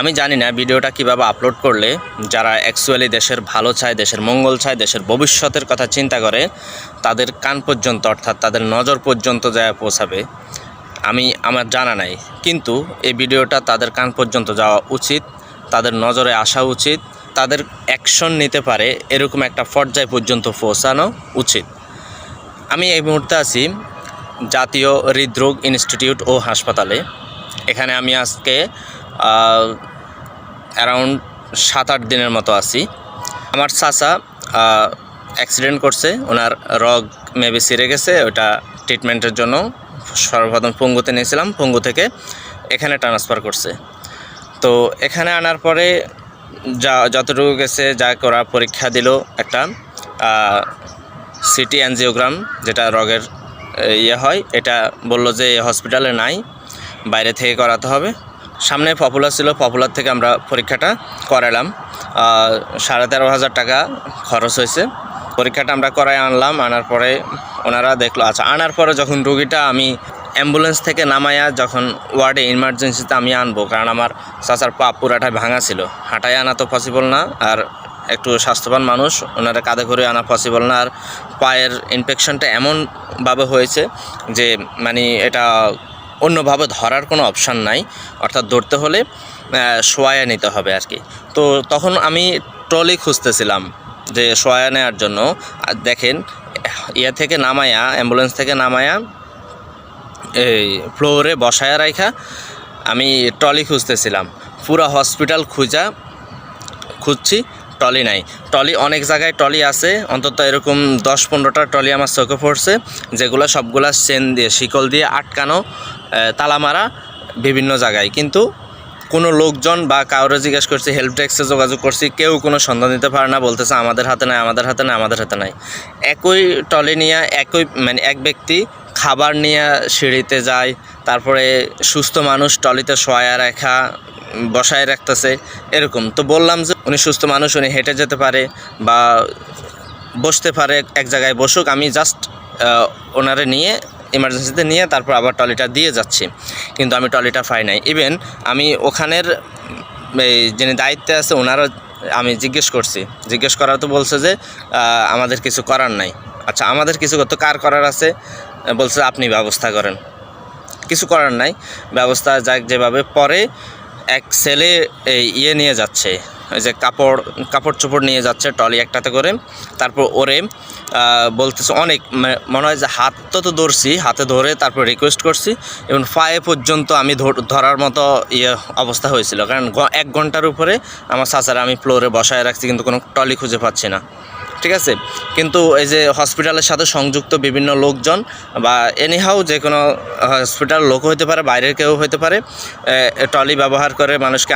আমি জানি না ভিডিওটা কীভাবে আপলোড করলে যারা অ্যাকচুয়ালি দেশের ভালো চায়, দেশের মঙ্গল চায়, দেশের ভবিষ্যতের কথা চিন্তা করে, তাদের কান পর্যন্ত অর্থাৎ তাদের নজর পর্যন্ত যায় পৌঁছাবে, আমি আমার জানা নাই। কিন্তু এই ভিডিওটা তাদের কান পর্যন্ত যাওয়া উচিত, তাদের নজরে আসা উচিত, তাদের অ্যাকশন নিতে পারে, এরকম একটা পর্যায় পর্যন্ত পৌঁছানো উচিত। আমি এই মুহূর্তে আছি জাতীয় হৃদরোগ ইনস্টিটিউট ও হাসপাতালে। এখানে আমি আজকে অ্যারাউন্ড সাত আট দিনের মতো আছি। আমার চাচা অ্যাক্সিডেন্ট করছে। ওনার রগ মেবি সিরে গেছে। ওটা ট্রিটমেন্টের জন্য সর্বপ্রথম পঙ্গুতে নিয়েছিলাম। পঙ্গু থেকে এখানে ট্রান্সফার করছে। তো এখানে আনার পরে যা, যতটুকু গেছে, যা করা পরীক্ষা দিল একটা সিটি অ্যানজিওগ্রাম যেটা রগের ইয়ে হয়, এটা বলল যে হসপিটালে নাই। বাইরে থেকে করাতে হবে। সামনে পপুলার ছিল পপুলার থেকে আমরা পরীক্ষাটা করালাম। সাড়ে তেরো হাজার টাকা খরচ হয়েছে। পরীক্ষাটা আমরা করাই আনলাম, আনার পরে ওনারা দেখল আচ্ছা আনার পরে যখন রুগীটা আমি অ্যাম্বুলেন্স থেকে নামায়া যখন ওয়ার্ডে ইমার্জেন্সিতে আমি আনব, কারণ আমার চাচার পা পুরাটাই ভাঙা ছিল। হাঁটায় আনা তো পসিবল না, আর একটু স্বাস্থ্যবান মানুষ, ওনারা কাঁধে করে আনা পসিবল না। আর পায়ের ইনফেকশনটা এমনভাবে হয়েছে যে মানে এটা অন্যভাবে ধরার কোনো অপশান নাই। অর্থাৎ ধরতে হলে শোয়ায়া নিতে হবে আর কি। তো তখন আমি ট্রলি খুঁজতেছিলাম যে শোয়া নেওয়ার জন্য। দেখেন ইয়ে থেকে নামায়া অ্যাম্বুলেন্স থেকে নামায়া, এই ফ্লোরে বসায়া রাখা আমি ট্রলি খুঁজতেছিলাম। পুরা হসপিটাল খুঁজা, খুঁজছি, ট্রলি নাই। ট্রলি অনেক জায়গায় ট্রলি আছে, অন্তত এরকম দশ পনেরোটা ট্রলি আমার চোখে পড়ছে, যেগুলো সবগুলা চেন দিয়ে, শিকল দিয়ে আটকানো তালা মারা বিভিন্ন জায়গায়। কিন্তু কোনো লোকজন বা কাউরে জিজ্ঞেস করছি হেল্প ডেস্কে যোগাযোগ করছি। কেউ কোনো সন্ধান দিতে পারে না, বলতেছে, আমাদের হাতে নাই, আমাদের হাতে নাই, আমাদের হাতে নাই। একই ট্রলি নিয়ে, একই মানে এক ব্যক্তি খাবার নিয়ে সিঁড়িতে যায়, তারপরে সুস্থ মানুষ ট্রলিতে শোয়া রাখা, বসায় রাখতেছে, এরকম। তো বললাম যে, উনি সুস্থ মানুষ, উনি হেঁটে যেতে পারে বা বসতে পারে, এক জায়গায় বসুক। আমি জাস্ট ওনারে নিয়ে ইমার্জেন্সিতে নিয়ে তারপর আবার ট্রলিটা দিয়ে যাচ্ছি। কিন্তু আমি ট্রলিটা পাই নাই। ইভেন আমি ওখানের এই যিনি দায়িত্বে আছে ওনারও আমি জিজ্ঞেস করছি। জিজ্ঞেস করা তো বলছে যে আমাদের কিছু করার নাই। আচ্ছা আমাদের কিছু করতে কার করার আছে? বলছে, আপনি ব্যবস্থা করেন। কিছু করার নাই। ব্যবস্থা যাক যেভাবে পরে এক ছেলে, এই ইয়ে নিয়ে যাচ্ছে। যে কাপড় কাপড় চোপড় নিয়ে যাচ্ছে টলি একটাতে করে। তারপর ওরে বলতেছে অনেক মানে মনে হয় যে হাত তো তো ধরছি, হাতে ধরে তারপর রিকোয়েস্ট করছি, এবং পায়ে পর্যন্ত আমি ধর- ধরার মতো ইয়ে অবস্থা হয়েছিল। কারণ এক ঘণ্টার উপরে আমার সাঁচারা আমি ফ্লোরে বসায় রাখছি, কিন্তু কোনো টলি খুঁজে পাচ্ছি না। ঠিক আছে? কিন্তু এই যে হসপিটালের সাথে সংযুক্ত বিভিন্ন লোকজন বা এনিহাও যে কোনো হসপিটাল লোক হতে পারে, বাইরের কেউ হতে পারে ট্রলি ব্যবহার করে মানুষকে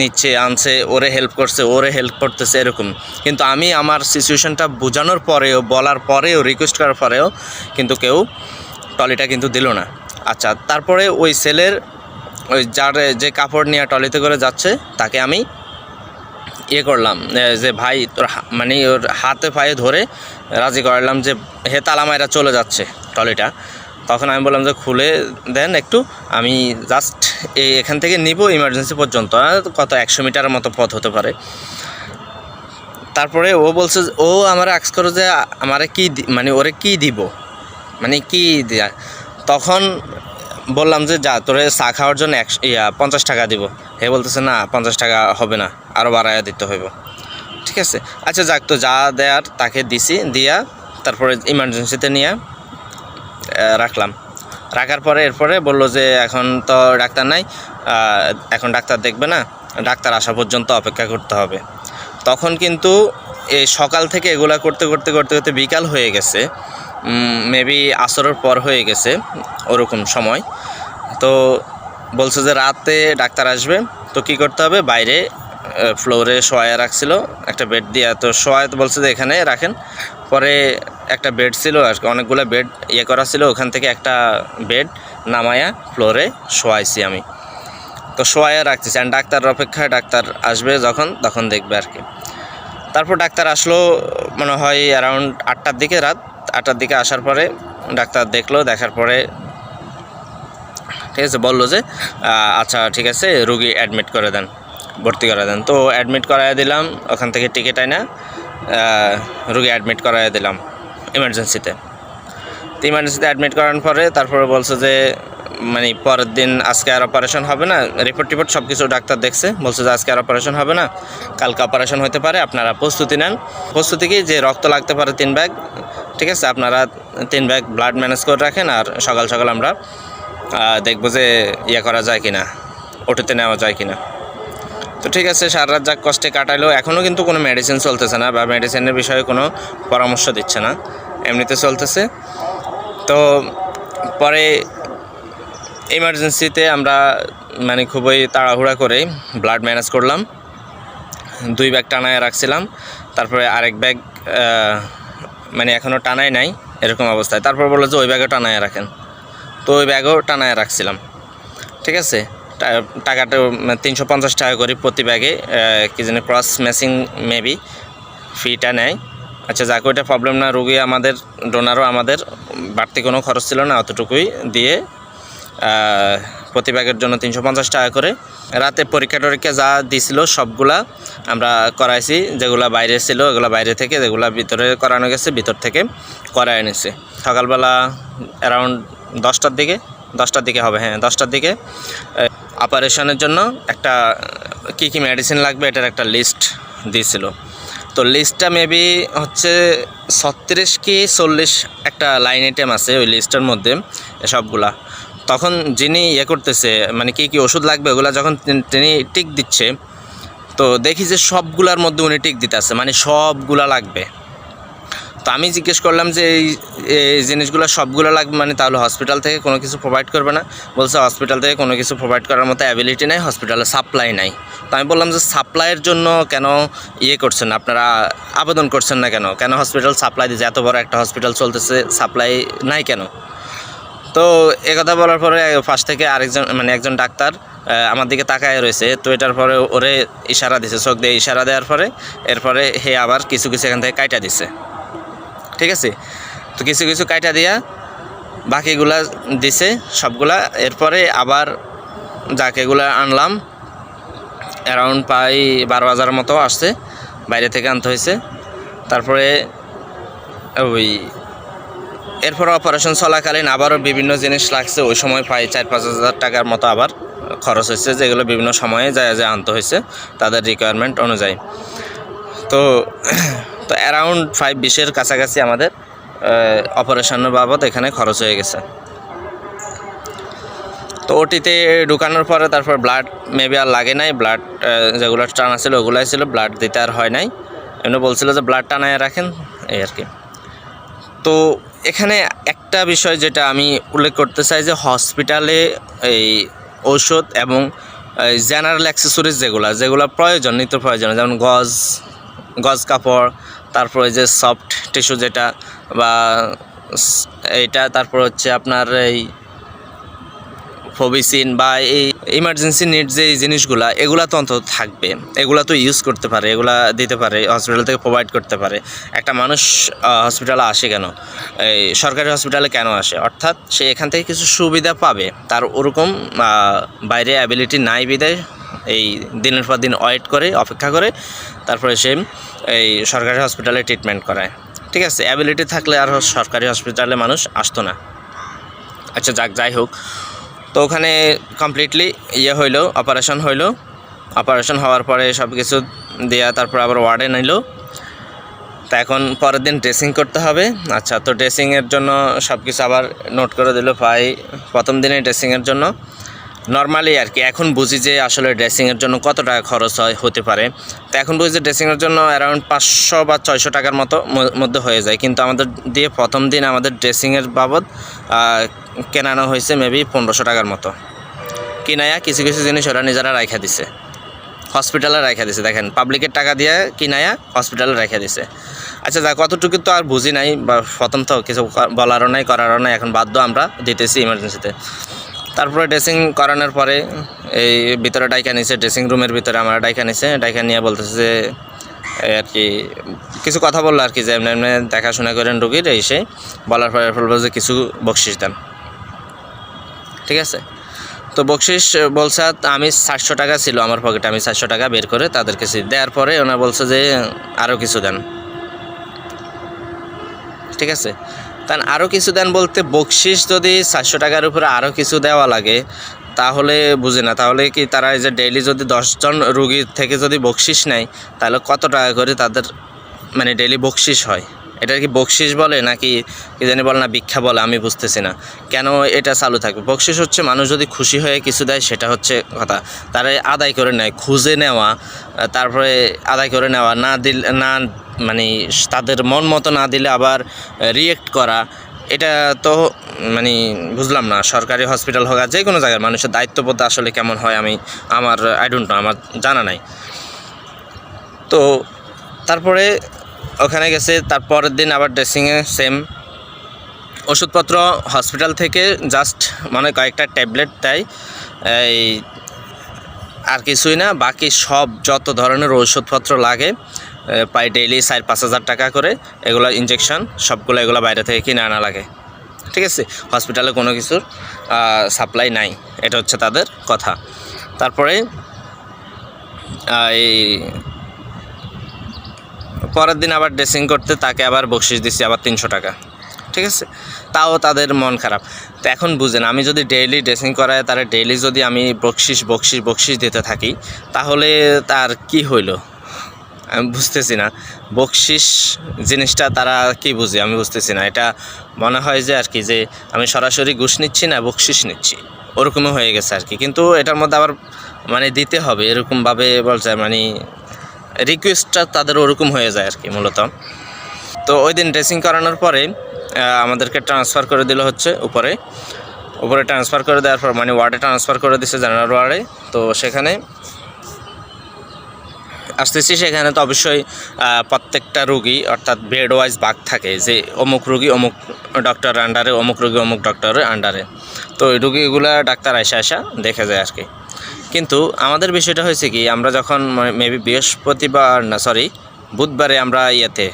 নিচ্ছে, আনছে, ওরে হেল্প করছে, ওরে হেল্প করতেছে, এরকম। কিন্তু আমি আমার সিচুয়েশনটা বোঝানোর পরেও, বলার পরেও রিকোয়েস্ট করার পরেও কিন্তু কেউ ট্রলিটা কিন্তু দিল না। আচ্ছা তারপরে ওই সেলের ওই যার যে কাপড় নিয়ে ট্রলিতে করে যাচ্ছে, তাকে আমি ইয়ে করলাম যে ভাই তোর মানে ওর হাতে পায়ে ধরে রাজি করালাম যে হে তালামাইরা চলে যাচ্ছে ট্রলিটা। তখন আমি বললাম যে খুলে দেন একটু, আমি জাস্ট এই এখান থেকে নিব ইমার্জেন্সি পর্যন্ত কত একশো মিটারের মতো পথ হতে পারে। তারপরে ও বলছে ও আমার আক্স করো যে আমারে কি মানে ওরে কি দিব? মানে কি দেয়া? তখন বললাম যে, যা, তোরে চা খাওয়ার জন্য এক ইয়া, পঞ্চাশ টাকা দিব। হে বলতেছে, না, পঞ্চাশ টাকা হবে না আরও বাড়াইয়া দিতে হইব। ঠিক আছে? আচ্ছা যাক তো, যা দেয়ার তাকে দিছি, দিয়া তারপরে ইমার্জেন্সিতে নিয়ে রাখলাম। রাখার পরে এরপরে বলল যে, এখন তো ডাক্তার নাই এখন ডাক্তার দেখবে না, ডাক্তার আসা পর্যন্ত অপেক্ষা করতে হবে। তখন কিন্তু এই সকাল থেকে এগুলা করতে করতে করতে করতে বিকাল হয়ে গেছে। মেবি আসরের পর হয়ে গেছে, ওরকম সময়। তো বলছে যে রাতে ডাক্তার আসবে, তো কি করতে হবে? বাইরে ফ্লোরে শোয়া রাখছিল, একটা বেড দিয়ে। তো শোয়ায় তো বলছে যে এখানে রাখেন। পরে একটা বেড ছিল, আর অনেকগুলো বেড ইয়ে করা ছিল, ওখান থেকে একটা বেড নামায়া ফ্লোরে শোয়াইছি আমি। তো শোয়াইয়া রাখতেছি আর ডাক্তার অপেক্ষায় ডাক্তার আসবে যখন, তখন দেখবে আর কি। তারপর ডাক্তার আসলো, মনে হয় অ্যারাউন্ড আটটার দিকে রাত। আটটার দিকে আসার পরে ডাক্তার দেখল, দেখার পরে ঠিক আছে, বলল যে আচ্ছা ঠিক আছে, রুগী অ্যাডমিট করে দেন, ভর্তি করা দেন। তো অ্যাডমিট করাই দিলাম, ওখান থেকে টিকিট আইনা রুগী অ্যাডমিট করাই দিলাম ইমার্জেন্সিতে তো ইমার্জেন্সিতে অ্যাডমিট করার পরে তারপরে বলছে যে মানে পরের দিন আজকে আর অপারেশন হবে না রিপোর্ট টিপোর্ট সব কিছু ডাক্তার দেখছে, বলছে যে আজকে আর অপারেশন হবে না, কালকে অপারেশন হতে পারে, আপনারা প্রস্তুতি নেন। প্রস্তুতি কি, যে রক্ত লাগতে পারে তিন ব্যাগ ঠিক আছে, আপনারা তিন ব্যাগ ব্লাড ম্যানেজ করে রাখেন আর সকাল সকাল আমরা দেখব যে ইয়ে করা যায় কিনা, ওটিতে নেওয়া যায় কিনা। তো ঠিক আছে, সারা রাত যাক কষ্টে কাটাইলেও এখনও কিন্তু কোনো মেডিসিন চলতেছে না বা মেডিসিনের বিষয়ে কোনো পরামর্শ দিচ্ছে না, এমনিতে চলতেছে। তো পরে ইমার্জেন্সিতে আমরা মানে খুবই তাড়াহুড়া করে ব্লাড ম্যানেজ করলাম। দুই ব্যাগ টানায় রাখছিলাম, তারপরে আরেক ব্যাগ মানে এখনও টানায় নাই, এরকম অবস্থায়। তারপর বলল যে ওই ব্যাগও টানায় রাখেন। তো ওই ব্যাগও টানায় রাখছিলাম। ঠিক আছে? টাকাটা তিনশো পঞ্চাশ টাকা করে প্রতি ব্যাগে কি জানি ক্রস ম্যাচিং মেবি ফিটা নেয়। আচ্ছা যাক, ওইটা প্রবলেম না। রুগী আমাদের ডোনারও আমাদের, বাড়তি কোনো খরচ ছিল না, অতটুকুই দিয়ে প্রতি ব্যাগের জন্য তিনশো পঞ্চাশ টাকা করে। রাতে পরীক্ষা টরীক্ষা যা দিছিল সবগুলা আমরা করাইছি, যেগুলা বাইরে ছিল ওগুলা বাইরে থেকে, যেগুলা ভিতরে করানো গেছে, ভিতর থেকে করায় এনেছে সকালবেলা অ্যারাউন্ড দশটার দিকে দশটার দিকে হবে হ্যাঁ দশটার দিকে অপারেশনের জন্য একটা, কী কী মেডিসিন লাগবে এটার একটা লিস্ট দিয়েছিল তো লিস্টটা মেবি হচ্ছে ছত্রিশ কি চল্লিশ একটা লাইন আইটেম আছে ওই লিস্টের মধ্যে সবগুলা। তখন যিনি ইয়ে করতেছে মানে কী কী ওষুধ লাগবে, ওগুলা যখন তিনি টিক দিচ্ছে, তো দেখি যে সবগুলার মধ্যে উনি টিক দিতে আছে মানে সবগুলা লাগবে। তো আমি জিজ্ঞেস করলাম যে এই এই জিনিসগুলো সবগুলো লাগবে মানে তাহলে হসপিটাল থেকে কোনো কিছু প্রোভাইড করবে না? বলছে হসপিটাল থেকে কোনো কিছু প্রোভাইড করার মতো অ্যাবিলিটি নেই হসপিটালে সাপ্লাই নাই। তো আমি বললাম যে সাপ্লাইয়ের জন্য কেন ইয়ে করছেন? আপনারা আবেদন করছেন না কেন? কেন হসপিটাল সাপ্লাই দিচ্ছে? এত বড় একটা হসপিটাল চলতেছে সাপ্লাই নাই কেন? তো একথা বলার পরে ফার্স্ট থেকে আরেকজন মানে একজন ডাক্তার আমার দিকে তাকায় রয়েছে। তো এটার পরে ওরে ইশারা দিছে, চোখ দিয়ে ইশারা দেওয়ার পরে এরপরে হে আবার কিছু কিছু এখান থেকে কাইটা দিছে। ঠিক আছে? তো কিছু কিছু কাইটা দিয়া বাকিগুলা দিছে সবগুলা। এরপরে আবার যাক এগুলা আনলাম অ্যারাউন্ড প্রায় বারো হাজার মতো আসছে, বাইরে থেকে আনতে হয়েছে। তারপরে ওই এরপর অপারেশন চলাকালীন আবারও বিভিন্ন জিনিস লাগছে। ওই সময় প্রায় চার পাঁচ হাজার টাকার মতো আবার খরচ হয়েছে, যেগুলো বিভিন্ন সময়ে যায় যে আনতে হয়েছে তাদের রিকোয়ারমেন্ট অনুযায়ী। তো তো অ্যারাউন্ড ফাইভ বিশের কাছাকাছি আমাদের অপারেশনের বাবদ এখানে খরচ হয়ে গেছে। তো ওটিতে ঢুকানোর পরে তারপর ব্লাড মেবি আর লাগে নাই ব্লাড যেগুলো টানা ছিল ওগুলাই ছিল ব্লাড দিতে আর হয় নাই। এমনি বলছিল যে ব্লাড টানায় রাখেন, এই আর কি। তো এখানে একটা বিষয় যেটা আমি উল্লেখ করতে চাই যে হসপিটালে এই ঔষধ এবং জেনারেল অ্যাক্সেসরিজ যেগুলো যেগুলো প্রয়োজন, নিত্য প্রয়োজন, যেমন গজ গজ কাপড়, তারপর যে সফট টিস্যু যেটা বা এটা তারপর হচ্ছে আপনার এই ফোবিসিন বা এই ইমার্জেন্সি নিড যে জিনিসগুলা, এগুলা তো অন্তত থাকবে। এগুলা তো ইউজ করতে পারে, এগুলা দিতে পারে হসপিটাল থেকে প্রোভাইড করতে পারে। একটা মানুষ হসপিটালে আসে কেন? এই সরকারি হসপিটালে কেন আসে? অর্থাৎ সে এখান থেকে কিছু সুবিধা পাবে। তার ওরকম বাইরে অ্যাবিলিটি নাই বিদায় এই দিনের পর দিন ওয়েট করে, অপেক্ষা করে, তারপরে সে এই সরকারি হসপিটালে ট্রিটমেন্ট করায়। ঠিক আছে? অ্যাবিলিটি থাকলে আর সরকারি হসপিটালে মানুষ আসতো না। আচ্ছা যাক, যাই হোক। তো ওখানে কমপ্লিটলি ইয়ে হইল অপারেশন হইল। অপারেশন হওয়ার পরে সব কিছু দেওয়া তারপর আবার ওয়ার্ডে নিল। তা এখন পরের দিন ড্রেসিং করতে হবে। আচ্ছা তো ড্রেসিংয়ের জন্য সব কিছু আবার নোট করে দিল ভাই, প্রথম দিনে ড্রেসিংয়ের জন্য। নর্মালি আর কি, এখন বুঝি যে আসলে ড্রেসিংয়ের জন্য কত টাকা খরচ হয়, হতে পারে। তো এখন বুঝি যে ড্রেসিংয়ের জন্য অ্যারাউন্ড পাঁচশো বা ছয়শো টাকার মতো মধ্যে হয়ে যায়। কিন্তু আমাদের দিয়ে প্রথম দিন আমাদের ড্রেসিংয়ের বাবদ কেনানো হয়েছে মেবি পনেরোশো টাকার মতো। কিনায়া কিছু কিছু জিনিস ওরা নিজেরা রাখা দিছে। হসপিটালে রেখে দিছে। দেখেন পাবলিকের টাকা দিয়ে কিনায়া হসপিটালে রেখে দিছে। আচ্ছা যা কতটুকু তো আর বুঝি নাই, বা প্রথম তো কিছু বলারও নাই, করারও নাই, এখন বাধ্য আমরা দিতেছি ইমার্জেন্সিতে তারপরে ড্রেসিং করানোর পরে এই ভিতরে ডাইকা নিছে, ড্রেসিং রুমের ভিতরে আমরা ডাইকা নিছে। ডাইকা নিয়ে বলতেছে যে আর কি, কিছু কথা বলল আর কি, যে এমনি এমনি দেখাশোনা করেন রুগীর এসে বলার পরে বলব যে, কিছু বকশিস দেন। ঠিক আছে? তো বকশিস বলছে, আমি সাতশো টাকা ছিল আমার পকেটে, আমি সাতশো টাকা বের করে তাদেরকে সি- দেওয়ার পরে ওনারা বলছে যে আরও কিছু দেন। ঠিক আছে? তান আরও কিছু দেন বলতে বকশিস যদি চারশো টাকার উপরে আরও কিছু দেওয়া লাগে, তাহলে বুঝি না। তাহলে কি তারা এই যে ডেইলি যদি দশজন রুগীর থেকে যদি বকশিস নেয়, তাহলে কত টাকা করে তাদের মানে ডেইলি বকশিস হয়? এটা কি বকশিস বলে নাকি কি জানি বলে না, ভিক্ষা বলে, আমি বুঝতেছি না। কেন এটা চালু থাকবে? বকশিস হচ্ছে মানুষ যদি খুশি হয়ে কিছু দেয়, সেটা হচ্ছে কথা। তারা আদায় করে নেয়, খুঁজে নেওয়া, তারপরে আদায় করে নেওয়া, না দিল, না মানে তাদের মন মতো না দিলে আবার রিয়েক্ট করা। এটা তো মানে বুঝলাম না, সরকারি হসপিটাল হোক আর যে কোনো জায়গায় মানুষের দায়িত্ববোধ আসলে কেমন হয় আমি, আমার আই ডোন্ট নো আমার জানা নাই। তো তারপরে ওখানে গেছে, তারপরের দিন আবার ড্রেসিংয়ে সেম ওষুধপত্র হসপিটাল থেকে জাস্ট মানে কয়েকটা ট্যাবলেট দেয়। এই আর কিছুই না, বাকি সব যত ধরনের ওষুধপত্র লাগে প্রায় ডেইলি চার পাঁচ হাজার টাকা করে এগুলো ইঞ্জেকশন সবগুলো এগুলো বাইরে থেকে কিনে আনা লাগে। ঠিক আছে? হসপিটালে কোনো কিছুর সাপ্লাই নাই। এটা হচ্ছে তাদের কথা। তারপরে এই পরের দিন আবার ড্রেসিং করতে তাকে আবার বকশিস দিচ্ছি আবার তিনশো টাকা। ঠিক আছে? তাও তাদের মন খারাপ। তো এখন বুঝেন, আমি যদি ডেইলি ড্রেসিং করায় তারা ডেইলি যদি আমি বকশিস বকশিস বকশিস দিতে থাকি, তাহলে তার কি হইল? আমি বুঝতেছি না। বকশিস জিনিসটা তারা কি বুঝে? আমি বুঝতেছি না। এটা মনে হয় যে আর কি, যে আমি সরাসরি ঘুষ নিচ্ছি না, বকশিস নিচ্ছি। ওরকমও হয়ে গেছে আর কি। কিন্তু এটার মধ্যে আবার মানে দিতে হবে, এরকমভাবে বলছে মানে রিকোয়েস্টটা তাদের ওরকম হয়ে যায় আর কি মূলত। তো ওই দিন ড্রেসিং করানোর পরে আমাদেরকে ট্রান্সফার করে দিল হচ্ছে উপরে। উপরে ট্রান্সফার করে দেওয়ার পর মানে ওয়ার্ডে ট্রান্সফার করে দিচ্ছে জেনারেল ওয়ার্ডে তো সেখানে আসতেছি, সেখানে তো অবশ্যই প্রত্যেকটা রুগী, অর্থাৎ বেড ওয়াইজ বাঘ থাকে। যে অমুক রুগী অমুক ডক্টর আন্ডারে অমুক রুগী অমুক ডক্টরের আন্ডারে তো ওই রুগীগুলো ডাক্তার আসা আসা দেখে যায় আর কি। কিন্তু আমাদের বিষয়টা হয়েছে কি, আমরা যখন মেবি বৃহস্পতিবার না সরি বুধবারে আমরা ইয়েতে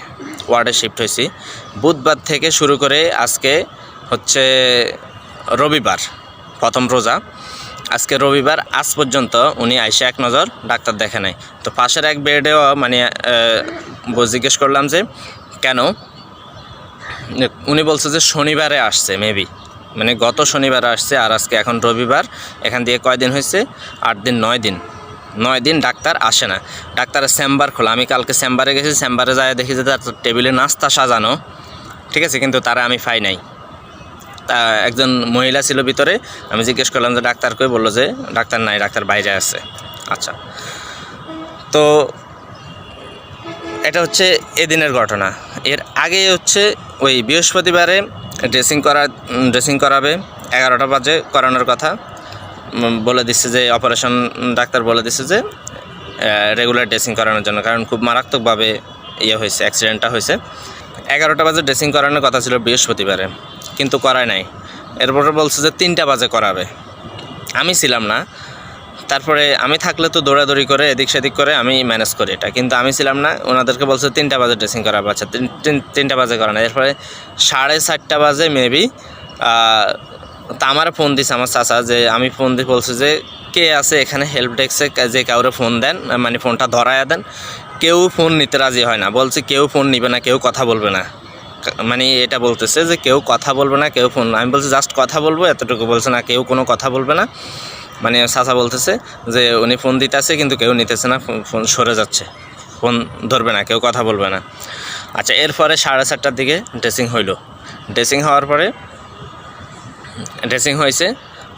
ওয়ার্ডে শিফট হয়েছি। বুধবার থেকে শুরু করে আজকে হচ্ছে রবিবার, প্রথম রোজা। আজকে রবিবার, আজ পর্যন্ত উনি আইসে এক নজর, ডাক্তার দেখে নাই। তো পাশের এক বেডেও মানে জিজ্ঞেস করলাম যে, কেন? উনি বলছে যে শনিবারে আসছে মেবি মানে গত শনিবার আসছে আর আজকে এখন রবিবার। এখান দিয়ে কয়দিন হয়েছে? আট দিন, নয় দিন। নয় দিন ডাক্তার আসে না। ডাক্তারের চেম্বার খোলা। আমি কালকে চেম্বারে গেছি। চেম্বারে যায় দেখি যে তার টেবিলে নাস্তা সাজানো। ঠিক আছে? কিন্তু তারা আমি পাই নাই। তা একজন মহিলা ছিল ভিতরে। আমি জিজ্ঞেস করলাম যে ডাক্তার কই? বলল যে ডাক্তার নাই, ডাক্তার বাইরে আছে। আচ্ছা। তো এটা হচ্ছে এদিনের ঘটনা। এর আগে হচ্ছে ওই বৃহস্পতিবারে ড্রেসিং করা ড্রেসিং করাবে, এগারোটা বাজে করানোর কথা। বলে দিচ্ছে যে অপারেশন ডাক্তার বলে দিচ্ছে যে রেগুলার ড্রেসিং করানোর জন্য, কারণ খুব মারাত্মকভাবে ইয়ে হয়েছে অ্যাক্সিডেন্টটা হয়েছে। এগারোটা বাজে ড্রেসিং করানোর কথা ছিল বৃহস্পতিবারে, কিন্তু করায় নাই। এরপরে বলছে যে, তিনটা বাজে করাবে। আমি ছিলাম না তারপরে আমি থাকলে তো দৌড়াদৌড়ি করে এদিক সেদিক করে আমি ম্যানেজ করি এটা। কিন্তু আমি ছিলাম না, ওনাদেরকে বলছে তিনটা বাজে ড্রেসিং করাবে বাচ্চা, তিন, তিন- তিনটা বাজে করা না। এরপরে সাড়ে চারটা বাজে মেবি তা আমার ফোন দিছে আমার চাচা যে, আমি ফোন দিয়ে বলছি যে, কে আছে এখানে হেল্প ডেস্কে যে কাউরে ফোন দেন মানে ফোনটা ধরায়া দেন। কেউ ফোন নিতে রাজি হয় না। বলছে কেউ ফোন নিবে না, কেউ কথা বলবে না। মানে এটা বলতেছে যে, কেউ কথা বলবে না, কেউ ফোন আমি বলছি, জাস্ট কথা বলব, এতটুকু বলছে না, কেউ কোনো কথা বলবে না। মানে চাচা বলতেছে যে উনি ফোন দিতেছে কিন্তু কেউ নিতেছে না ফোন- সরে যাচ্ছে। ফোন ধরবে না, কেউ কথা বলবে না। আচ্ছা এরপরে সাড়ে চারটার দিকে ড্রেসিং হইল। ড্রেসিং হওয়ার পরে ড্রেসিং হয়েছে,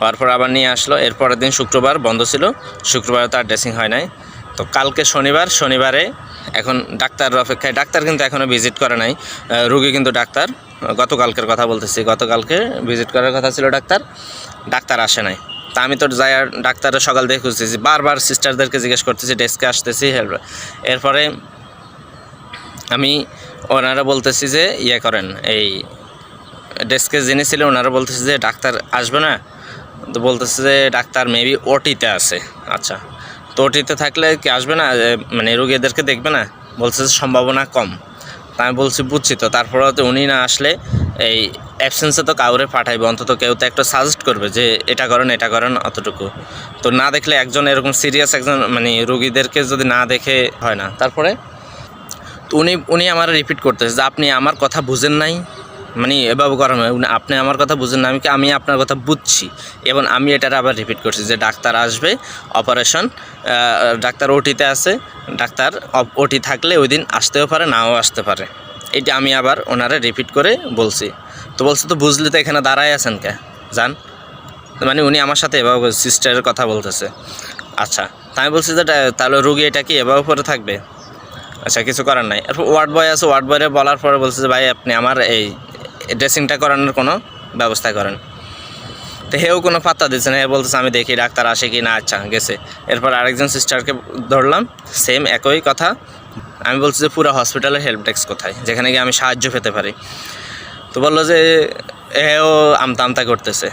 হওয়ার পর আবার নিয়ে আসলো। এরপরের দিন শুক্রবার বন্ধ ছিল, শুক্রবারে তার ড্রেসিং হয় নাই। তো কালকে শনিবার, শনিবারে এখন ডাক্তারের অপেক্ষায়, ডাক্তার কিন্তু এখনও ভিজিট করে নাই। রুগী কিন্তু ডাক্তার। গতকালকের কথা বলতেছি, গতকালকে ভিজিট করার কথা ছিল ডাক্তার। ডাক্তার আসে নাই। তা আমি তো যাই আর ডাক্তারের সকাল থেকে খুঁজতেছি। বারবার সিস্টারদেরকে জিজ্ঞেস করতেছি, ডেস্কে আসতেছি হেল্প এরপরে আমি ওনারা বলতেছি যে ইয়ে করেন, এই ডেস্কে যিনি ছিলেন ওনারা বলতেছে যে, ডাক্তার আসবে না? তো বলতেছে যে, ডাক্তার মেবি ওটিতে আছে। আচ্ছা তো ওটিতে থাকলে কি আসবে না? মানে রোগীদেরকে দেখবে না? বলছে সম্ভাবনা কম। তা আমি বলছি, বুঝছি তো। তারপরে তো উনি না আসলে এই অ্যাবসেন্সে তো কাউরে পাঠাইবে, অন্তত কেউ তো একটা সাজেস্ট করবে যে, এটা করেন এটা করেন, অতটুকু। তো না দেখলে একজন এরকম সিরিয়াস একজন মানে রুগীদেরকে যদি না দেখে হয় না। তারপরে উনি উনি আমার রিপিট করতেছে যে, আপনি আমার কথা বুঝেন নাই। মানে এভাবে করা হয়। উনি- আপনি আমার কথা বুঝেন না, আমি কি আমি আপনার কথা বুঝছি। এবং আমি এটার আবার রিপিট করছি যে ডাক্তার আসবে অপারেশন ডাক্তার ওটিতে আছে, ডাক্তার ওটি থাকলে ওই দিন আসতেও পারে, নাও আসতে পারে। এটা আমি আবার ওনারে রিপিট করে বলছি। তো বলছে, তো বুঝলি তো এখানে দাঁড়ায় আছেন কে? যান। মানে উনি আমার সাথে এভাবে সিস্টারের কথা বলতেছে। আচ্ছা তাই আমি বলছি যে তাহলে রুগী এটা কি এভাবে পরে থাকবে? আচ্ছা কিছু করার নাই। এরপর ওয়ার্ড বয় আছে ওয়ার্ড বয়ে বলার পরে বলছে যে, ভাই, আপনি আমার এই ড্রেসিংটা করানোর কোনো ব্যবস্থা করেন। তো হেও কোনো পাত্তা দিচ্ছে না হে বলতেছে, আমি দেখি ডাক্তার আসে কি না? আচ্ছা গেছে। এরপর আরেকজন সিস্টারকে ধরলাম, সেম একই কথা। আমি বলছি যে, পুরো হসপিটালের হেল্প ডেস্ক কোথায়? যেখানে গিয়ে আমি সাহায্য পেতে পারি? তো বলল যে, হেও আমতা আমতা করতেছে।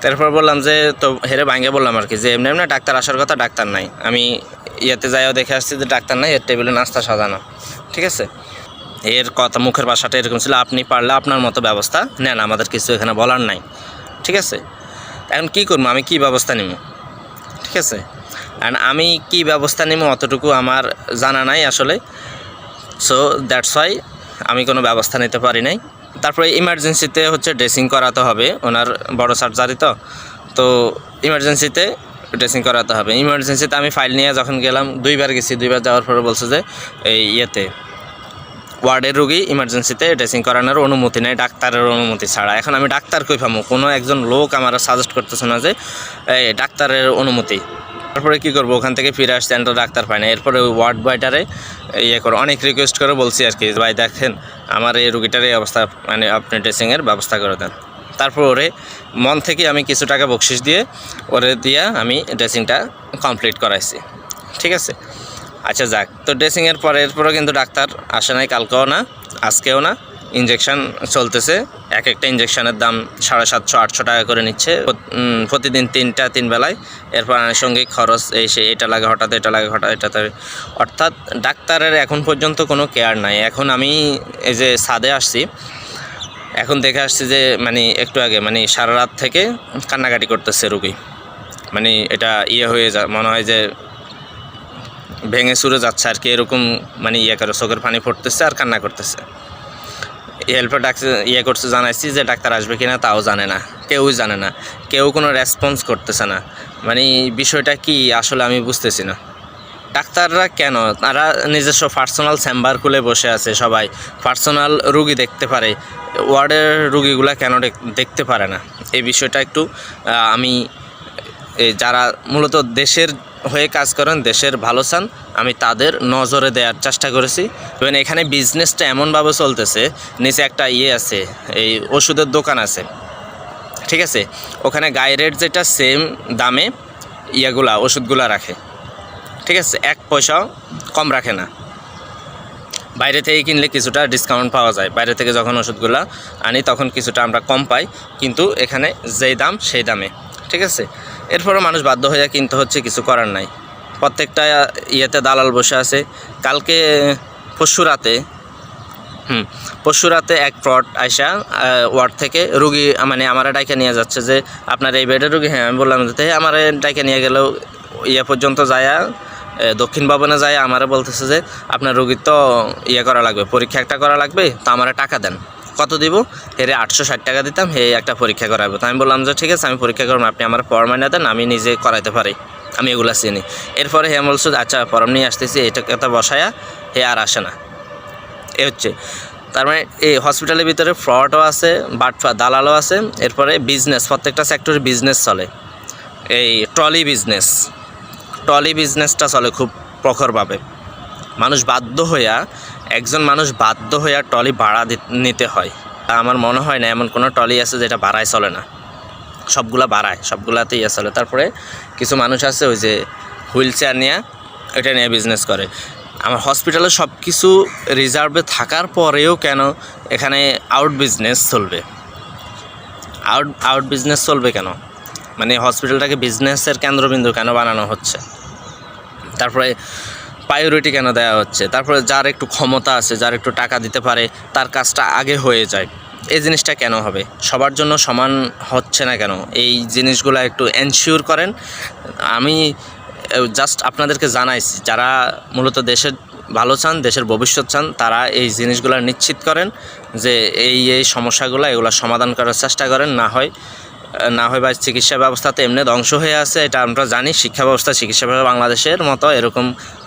তারপর বললাম যে, তো হেরে ভাঙ্গে বললাম আর কি, যে এমনি এমনি ডাক্তার আসার কথা ডাক্তার নাই। আমি ইয়েতে যাইও দেখে আসছি যে, ডাক্তার নাই, এর টেবিলে নাস্তা সাজানো। ঠিক আছে? এর কথা মুখের ভাষাটা এরকম ছিল, আপনি পারলে আপনার মতো ব্যবস্থা নেন, আমাদের কিছু এখানে বলার নাই। ঠিক আছে? এখন কী করব? আমি কী ব্যবস্থা নিব? ঠিক আছে? অ্যান্ড আমি কি ব্যবস্থা নিব অতটুকু আমার জানা নাই আসলে। সো দ্যাটস ওয়াই আমি কোনো ব্যবস্থা নিতে পারি নাই। তারপরে ইমার্জেন্সিতে হচ্ছে ড্রেসিং করাতে হবে, ওনার বড় সার্জারি তো। তো ইমার্জেন্সিতে ড্রেসিং করাতে হবে। ইমার্জেন্সিতে আমি ফাইল নিয়ে যখন গেলাম, দুইবার গেছি, দুইবার যাওয়ার পরে বলছে যে, এই ইয়েতে ওয়ার্ডের রুগী ইমার্জেন্সিতে ড্রেসিং করানোর অনুমতি নেই, ডাক্তারের অনুমতি ছাড়া। এখন আমি ডাক্তার কই পাবো কোনো একজন লোক আমার সাজেস্ট করতেছে না যে ডাক্তারের অনুমতি। তারপরে কী করব? ওখান থেকে ফিরে আসতে তো ডাক্তার পায় না। এরপরে ওয়ার্ড বয়টারে ইয়ে করে, অনেক রিকোয়েস্ট করে বলছি আর কি, ভাই দেখেন, আমার এই রুগীটার এই অবস্থা মানে আপনি ড্রেসিংয়ের ব্যবস্থা করে দেন। তারপর ওরে মন থেকে আমি কিছু টাকা বকশিস দিয়ে, ওরে দিয়ে আমি ড্রেসিংটা কমপ্লিট করাইছি। ঠিক আছে? আচ্ছা যাক, তো ড্রেসিংয়ের পরে, এরপরেও কিন্তু ডাক্তার আসে নাই, কালকেও না, আজকেও না। ইঞ্জেকশন চলতেছে এক একটা ইঞ্জেকশনের দাম সাড়ে সাতশো, আটশো টাকা করে নিচ্ছে। প্রতিদিন তিনটা, তিন বেলায়। এরপর আনুষঙ্গিক খরচ, এই সে, এটা লাগে হঠাৎ, এটা লাগে হঠাৎ, এটাতে। অর্থাৎ ডাক্তারের এখন পর্যন্ত কোনো কেয়ার নাই। এখন আমি এই যে সাদে আসছি, এখন দেখে আসছি যে মানে একটু আগে মানে সারা রাত থেকে কান্নাকাটি করতেছে রুগী। মানে এটা ইয়ে হয়ে যা, মনে হয় যে ভেঙে সুরে যাচ্ছে আর কি, এরকম মানে ইয়ে করে, চোখের পানি পড়তেছে আর কান্না করতেছে। হেল্পে ডাক্তার ইয়ে করছে, জানাইছি যে ডাক্তার আসবে কিনা, তাও জানে না, কেউই জানে না, কেউ কোনো রেসপন্স করতেছে না। মানে বিষয়টা কি, আসলে আমি বুঝতেছি না। ডাক্তাররা কেন? তারা নিজস্ব পার্সোনাল চেম্বার খুলে বসে আছে সবাই। পার্সোনাল রুগী দেখতে পারে, ওয়ার্ডের রুগীগুলা কেন দেখ- দেখতে পারে না? এই বিষয়টা একটু আমি যারা মূলত দেশের হয়ে কাজ করেন, দেশের ভালো চান, আমি তাদের নজরে দেওয়ার চেষ্টা করেছি। এবং এখানে বিজনেসটা এমনভাবে চলতেছে, নিচে একটা ইয়ে আছে, এই ওষুধের দোকান আছে। ঠিক আছে? ওখানে গায়ে রেট যেটা সেম দামে ইয়েগুলা, ওষুধগুলা রাখে। ঠিক আছে? এক পয়সাও কম রাখে না। বাইরে থেকে কিনলে কিছুটা ডিসকাউন্ট পাওয়া যায়। বাইরে থেকে যখন ওষুধগুলো আনি, তখন কিছুটা আমরা কম পাই। কিন্তু এখানে যেই দাম, সেই দামে। ঠিক আছে? এরপরও মানুষ বাধ্য হয়ে কিনতে হচ্ছে কিছু করার নাই। প্রত্যেকটা ইয়েতে দালাল বসে আছে। কালকে, পরশু রাতে, হুম, পরশু রাতে এক ফ্রড আইসা ওয়ার্ড থেকে রুগী মানে আমার ডাইকে নিয়ে যাচ্ছে যে, আপনার এই বেডের রুগী? হ্যাঁ আমি বললাম যে আমার ডাইকে নিয়ে গেলেও ইয়ে পর্যন্ত যায়া দক্ষিণ ভবনে যায় আমারে বলতেছে যে, আপনার রুগীর তো ইয়ে করা লাগবে, পরীক্ষা একটা করা লাগবে, তো আমারে টাকা দেন। কত দিব? হেরে আটশো ষাট টাকা দিতাম, হে, একটা পরীক্ষা করাবো। তো আমি বললাম যে, ঠিক আছে, আমি পরীক্ষা করব, আপনি আমার ফর্ম এনে দেন, আমি নিজে করাইতে পারি। আমি এগুলো চিনি। এরপরে হে বলছো আচ্ছা ফর্ম নিয়ে আসতেছি, এটা কথা বসায়া, হে, আর আসে না। এ হচ্ছে। তার মানে এই হসপিটালের ভিতরে ফ্রডও আছে, বাটফা দালালও আছে, এরপরে বিজনেস প্রত্যেকটা সেক্টরে বিজনেস চলে। এই ট্রলি বিজনেস ট্রলি বিজনেসটা চলে খুব প্রখরভাবে। মানুষ বাধ্য হইয়া, একজন মানুষ বাধ্য হইয়া ট্রলি ভাড়া নিতে হয়। আমার মনে হয় না এমন কোনো ট্রলি আছে যেটা ভাড়ায় চলে না। সবগুলা বাড়ায় সবগুলাতেই চলে তারপরে কিছু মানুষ আছে ওই যে হুইল চেয়ার নিয়ে এটা নিয়ে বিজনেস করে। আমার হসপিটালে সব কিছু রিজার্ভে থাকার পরেও কেন এখানে আউট বিজনেস চলবে? আউট আউট বিজনেস চলবে কেন? মানে হসপিটালটাকে বিজনেসের কেন্দ্রবিন্দু কেন বানানো হচ্ছে? তারপরে প্রায়োরিটি কেন দেওয়া হচ্ছে? তারপরে যার একটু ক্ষমতা আছে, যার একটু টাকা দিতে পারে, তার কাজটা আগে হয়ে যায়। এই জিনিসটা কেন হবে? সবার জন্য সমান হচ্ছে না কেন? এই জিনিসগুলো একটু এনশিওর করেন। আমি জাস্ট আপনাদেরকে জানাইছি, যারা মূলত দেশের ভালো চান, দেশের ভবিষ্যৎ চান, তারা এই জিনিসগুলো নিশ্চিত করেন যে এই এই সমস্যাগুলো, এগুলো সমাধান করার চেষ্টা করেন। না হয় না হয় বা চিকিৎসা ব্যবস্থাতে এমনি ধ্বংস হয়ে আছে, এটা আমরা জানি। শিক্ষা ব্যবস্থা, চিকিৎসা ব্যবস্থা বাংলাদেশের মতো এরকম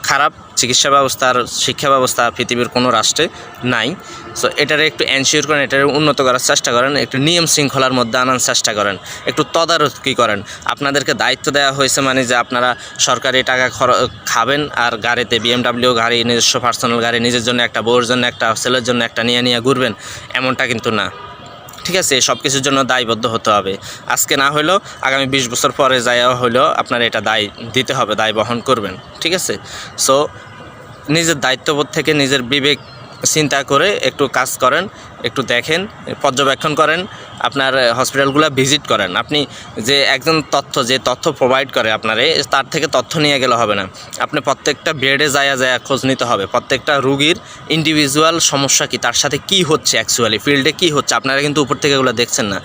খারাপ চিকিৎসা ব্যবস্থার, শিক্ষা ব্যবস্থা পৃথিবীর কোনো রাষ্ট্রে নাই। সো এটার একটু এনশিওর করেন, এটার উন্নত করার চেষ্টা করেন, একটু নিয়ম শৃঙ্খলার মধ্যে আনার চেষ্টা করেন, একটু তদারকি করেন। আপনাদেরকে দায়িত্ব দেওয়া হয়েছে মানে যে আপনারা সরকারি টাকা খাবেন আর গাড়িতে বিএমডাব্লিউ গাড়ি, নিজস্ব পার্সোনাল গাড়ি, নিজের জন্য একটা, বউর জন্য একটা, ছেলের জন্য একটা নিয়ে নিয়ে ঘুরবেন, এমনটা কিন্তু না। ঠিক আছে সব কিছুর জন্য দায়বদ্ধ হতে হবে। আজকে না হলেও আগামী বিশ বছর পরে যাওয়া হলেও আপনার এটা দায়, দিতে হবে, দায় বহন করবেন, ঠিক আছে? সো নিজের দায়িত্ববোধ থেকে নিজের বিবেক চিন্তা করে একটু কাজ করেন একটু দেখেন, পর্যবেক্ষণ করেন, আপনার হসপিটালগুলো ভিজিট করেন। আপনি যে একজন তথ্য, যে তথ্য প্রোভাইড করে আপনারে, তার থেকে তথ্য নিয়ে গেলে হবে না। আপনি প্রত্যেকটা বেডে যায় যায় খোঁজ নিতে হবে। প্রত্যেকটা রুগীর ইন্ডিভিজুয়াল সমস্যা কি? তার সাথে কি হচ্ছে অ্যাকচুয়ালি ফিল্ডে কি হচ্ছে? আপনারা কিন্তু উপর থেকে এগুলো দেখছেন না।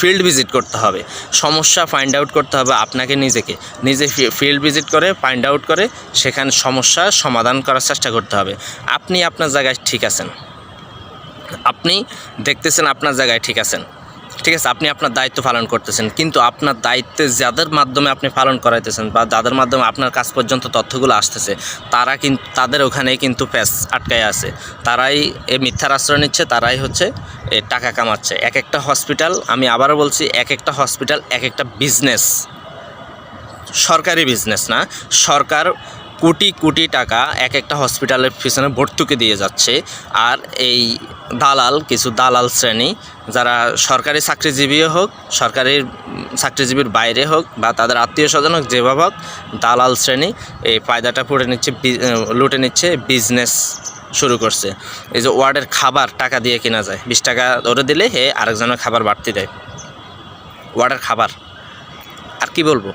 ফিল্ড ভিজিট করতে হবে। সমস্যা ফাইন্ড আউট করতে হবে আপনাকে নিজেকে। নিজে ফিল্ড ভিজিট করে ফাইন্ড আউট করে, সেখানে সমস্যা সমাধান করার চেষ্টা করতে হবে। আপনি আপনার জায়গায় ঠিক আছেন। আপনি দেখতেছেন আপনার জায়গায় ঠিক আছেন। ঠিক আছে, আপনি আপনার দায়িত্ব পালন করতেছেন, কিন্তু আপনার দায়িত্বে যাদের মাধ্যমে আপনি পালন করাইতেছেন বা যাদের মাধ্যমে আপনার কাছ পর্যন্ত তথ্যগুলো আসতেছে, তারা কিন্তু তাদের ওখানেই কিন্তু প্যাস আটকায় আছে। তারাই এই মিথ্যার আশ্রয় নিচ্ছে, তারাই হচ্ছে এ টাকা কামাচ্ছে। এক একটা হসপিটাল, আমি আবারও বলছি এক একটা হসপিটাল এক একটা বিজনেস। সরকারি বিজনেস না, সরকার কোটি কোটি টাকা এক একটা হসপিটালের পিছনে ভর্তুকি দিয়ে যাচ্ছে। আর এই দালাল, কিছু দালাল শ্রেণি, যারা সরকারি চাকরিজীবীও হোক, সরকারি চাকরিজীবীর বাইরে হোক, বা তাদের আত্মীয় স্বজন হোক, যেভাবে হোক, দালাল শ্রেণি এই ফায়দাটা পড়ে নিচ্ছে লুটে নিচ্ছে, বিজনেস শুরু করছে। এই যে ওয়ার্ডের খাবার টাকা দিয়ে কেনা যায়, বিশ টাকা ধরে দিলে হে আরেকজনের খাবার বাড়তি দেয়। ওয়ার্ডের খাবার। আর কি বলব?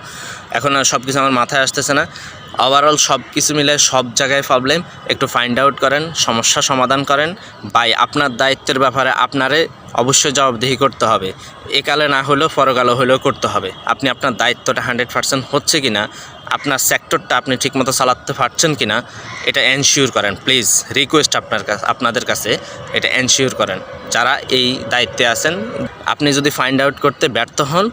এখন সব কিছু আমার মাথায় আসতেছে না। ওভারঅল সব কিছু মিলে সব জায়গায় প্রবলেম একটু ফাইন্ড আউট করেন, সমস্যা সমাধান করেন। বাই আপনার দায়িত্বের ব্যাপারে আপনারে অবশ্যই জবাবদিহি করতে হবে। একালে না হলেও পরকালে হলেও করতে হবে। আপনি আপনার দায়িত্বটা হান্ড্রেড পার্সেন্ট হচ্ছে কি না আপনার সেক্টরটা আপনি ঠিকমতো চালাতে পারছেন কি না এটা এনশিওর করেন। প্লিজ রিকোয়েস্ট আপনার কাছে, আপনাদের কাছে এটা এনশিওর করেন। যারা এই দায়িত্বে আছেন, আপনি যদি ফাইন্ড আউট করতে ব্যর্থ হন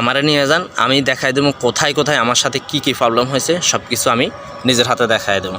আমারে নিয়ে যান, আমি দেখাই দেবো কোথায় কোথায় আমার সাথে কি কি প্রবলেম হয়েছে সব কিছু আমি নিজের হাতে দেখাই দেবো।